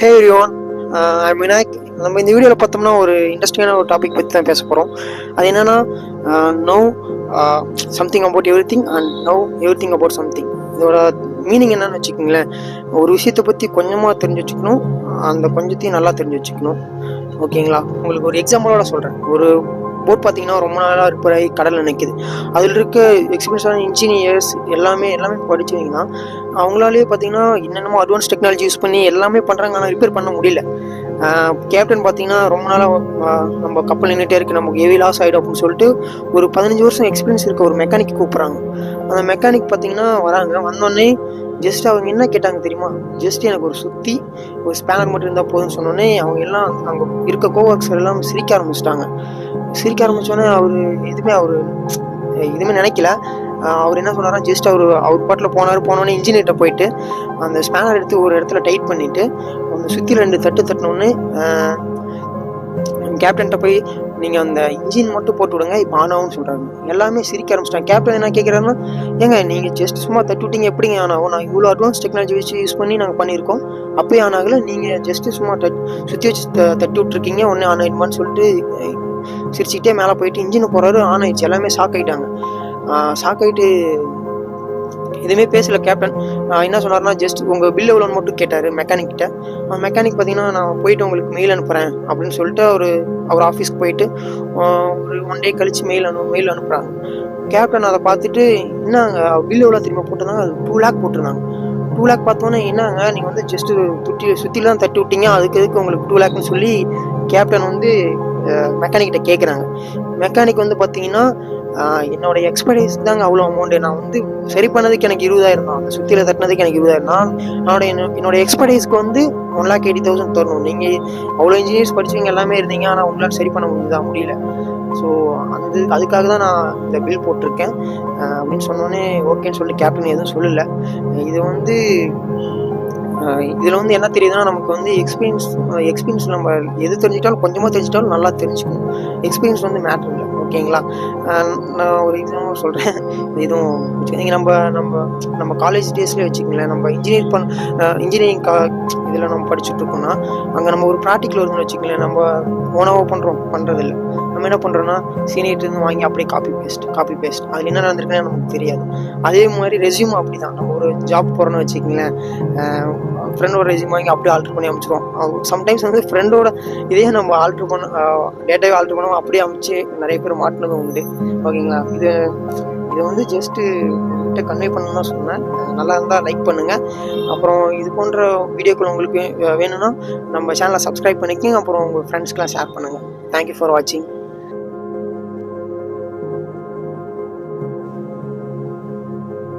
ஹே ஐ விநாயக் நம்ம இந்த வீடியோவில் பார்த்தோம்னா ஒரு இன்ட்ரெஸ்டிங்கான ஒரு டாபிக் பற்றி தான் பேச போகிறோம் அது என்னென்னா no something about everything and no everything about something இதோட மீனிங் என்னன்னு வச்சுக்கோங்களேன். ஒரு விஷயத்தை பற்றி கொஞ்சமாக தெரிஞ்சு வச்சுக்கணும். அந்த கொஞ்சத்தையும் நல்லா தெரிஞ்சு வச்சுக்கணும். ஓகேங்களா உங்களுக்கு ஒரு எக்ஸாம்பிளோட சொல்கிறேன் ஒரு போட் பார்த்தீங்கன்னா ரொம்ப நாளாக ரிப்பேர் ஆகி கடலில் நிற்கிது அதில் இருக்க எக்ஸ்பீரியன்ஸான இன்ஜினியர்ஸ் எல்லாமே எல்லாமே படித்தவங்க தான் அவங்களாலேயே பார்த்தீங்கன்னா என்னென்னமோ அட்வான்ஸ் டெக்னாலஜி யூஸ் பண்ணி எல்லாமே பண்ணுறாங்க ஆனால் ரிப்பேர் பண்ண முடியல. கேப்டன் பார்த்தீங்கன்னா ரொம்ப நாளாக நம்ம கப்பல் நின்றுட்டே இருக்குது நமக்கு ஹெவி லாஸ் ஆகிடும் அப்படின்னு சொல்லிட்டு ஒரு பதினஞ்சு வருஷம் எக்ஸ்பீரியன்ஸ் இருக்க ஒரு மெக்கானிக் கூப்பிட்றாங்க. அந்த மெக்கானிக் பார்த்தீங்கன்னா வராங்க. வந்தோடனே ஜஸ்ட் அவங்க என்ன கேட்டாங்க தெரியுமா? ஜஸ்ட் எனக்கு ஒரு சுற்றி ஒரு ஸ்பேனர் மட்டும் இருந்தால் போதும்னு சொன்னோடனே அவங்க எல்லாம் அங்கே இருக்க கோவர்க்ஸ் எல்லாம் சிரிக்க ஆரம்பிச்சிட்டாங்க. சிரிக்க ஆரம்பிச்சோன்னே அவர் எதுவுமே அவர் எதுவுமே நினைக்கல. அவர் என்ன சொன்னாரா ஜஸ்ட் அவர் அவர் பாட்டில் போனார். போனோடனே இன்ஜினியர்கிட்ட போயிட்டு அந்த ஸ்பேனர் எடுத்து ஒரு இடத்துல டைட் பண்ணிவிட்டு அந்த சுற்றி ரெண்டு தட்டு தட்டினோன்னு கேப்டன்கிட்ட போய் நீங்கள் அந்த இன்ஜின் மட்டும் போட்டு விடுங்க இப்போ ஆன் ஆகும்னு சொல்கிறாங்க எல்லாமே சிரிக்க ஆரம்பிச்சிட்டாங்க. கேப்டன் என்ன கேட்குறாருன்னா ஏங்க நீங்கள் ஜஸ்ட் சும்மா தட்டி விட்டீங்க எப்படிங்க ஆன் ஆகும்? நான் இவ்வளோ அட்வான்ஸ் டெக்னாலஜி வச்சு யூஸ் பண்ணி நாங்கள் பண்ணியிருக்கோம். அப்போயே ஆன் ஆகலை. நீங்கள் ஜஸ்ட்டு சும்மா தட் சுற்றி வச்சு த- தட்டி விட்ருக்கீங்க ஒன்று ஆன் ஆயிடுமான்னு சொல்லிட்டு சிரிச்சுக்கிட்டே மேலே போயிட்டு இன்ஜினை போகிறாரு ஆன் ஆயிடுச்சு. எல்லாமே ஷாக் ஆகிட்டாங்க ஷாக் ஆகிட்டு எதுவுமே பேசல கேப்டன் என்ன சொன்னார்னா ஜஸ்ட் உங்கள் பில் எவ்வளோன்னு மட்டும் கேட்டார் மெக்கானிக் கிட்ட. மெக்கானிக் பார்த்தீங்கன்னா நான் போயிட்டு உங்களுக்கு மெயில் அனுப்புகிறேன் அப்படின்னு சொல்லிட்டு அவர் அவர் ஆஃபீஸ்க்கு போயிட்டு ஒரு ஒன் டே கழிச்சு மெயில் அனு மெயில் அனுப்புகிறாங்க கேப்டன் அதை பார்த்துட்டு என்னங்க பில் எவ்வளோ திரும்ப போட்டிருந்தாங்க. அது டூ லேக் போட்டிருந்தாங்க. டூ லேக் பார்த்தோன்னே என்னங்க நீங்கள் வந்து ஜஸ்ட்டு துட்டி சுற்றிலாம் தட்டி விட்டீங்க. அதுக்கு எதுக்கு உங்களுக்கு டூ லேக்னு சொல்லி கேப்டன் வந்து மெக்கானிக்கிட்ட கேட்குறாங்க மெக்கானிக் வந்து பார்த்தீங்கன்னா என்னோட எக்ஸ்பர்டைஸ் தாங்க அவ்வளோ அமௌண்ட்டு நான் வந்து சரி பண்ணதுக்கு எனக்கு இருபதாயிரம் தான். அந்த சுற்றியில் தட்டினதுக்கு எனக்கு இருபதாயிரம் நான் என்னோட என்ன- என்னோட எக்ஸ்பர்டைஸ்க்கு வந்து ஒன் லேக் எயிட்டி தௌசண்ட் தரணும். நீங்கள் அவ்வளோ இன்ஜினியர்ஸ் படிச்சவங்க எல்லாமே இருந்தீங்க ஆனால் உங்களால் சரி பண்ண முடியுதா முடியல. ஸோ அந்த அதுக்காக தான் நான் இந்த பில் போட்டிருக்கேன். அப்படின்னு சொன்னோன்னே ஓகேன்னு சொல்லி கேப்டன் எதுவும் சொல்லலை. இது வந்து இதில் வந்து என்ன தெரியுதுன்னா நமக்கு வந்து எக்ஸ்பீரியன்ஸ் எக்ஸ்பீரியன்ஸ் நம்ம எது தெரிஞ்சிட்டாலும் கொஞ்சமாக தெரிஞ்சிட்டாலும் நல்லா தெரிஞ்சுக்கணும். எக்ஸ்பீரியன்ஸ் வந்து மேட்ரு இல்லை ஓகேங்களா? நான் ஒரு எக்ஸாம்பிள் சொல்கிறேன் இதுவும் நீங்கள் நம்ம நம்ம நம்ம காலேஜ் டேஸ்லேயே வச்சுக்கங்களேன். நம்ம இன்ஜினியர் பண் இன்ஜினியரிங் கா இதில் நம்ம படிச்சுட்டு இருக்கோம்னா அங்கே நம்ம ஒரு ப்ராக்டிக்கல் வருதுன்னு வச்சுக்கங்களேன். நம்ம ஓனாவோ பண்ணுறோம் பண்ணுறதில்ல நம்ம என்ன பண்ணுறோன்னா சீனியர்லேருந்து வாங்கி அப்படியே காப்பி பேஸ்ட் காப்பி பேஸ்ட் அதில் என்ன நடந்திருக்குன்னு நமக்கு தெரியாது. அதே மாதிரி ரெசியூம் அப்படி தான் நம்ம ஒரு ஜாப் போகிறோன்னு வச்சுக்கங்களேன் ஃப்ரெண்டோட ரெஸ்யூம் வாங்கி அப்படியே ஆல்ட்ரு பண்ணி அமைச்சிருவோம். சம்டைம்ஸ் வந்து ஃப்ரெண்டோட இதே நம்ம ஆல்ட்ரு பண்ண டேட்டாவே ஆல்ட்ரு பண்ணுவோம் அப்படியே அமைச்சு நிறைய பேர் மாட்டினது உண்டு. ஓகேங்களா? இது இது வந்து ஜஸ்ட்டு கிட்ட கன்வே பண்ணணும்னு சொன்னேன். நல்லா இருந்தால் லைக் பண்ணுங்கள் அப்புறம் இது போன்ற வீடியோக்கள் உங்களுக்கு வேணும்னா நம்ம சேனலை சப்ஸ்கிரைப் பண்ணிக்கோங்க. அப்புறம் உங்கள் ஃப்ரெண்ட்ஸ்க்கெலாம் ஷேர் பண்ணுங்கள் தேங்க்யூ ஃபார் வாட்சிங்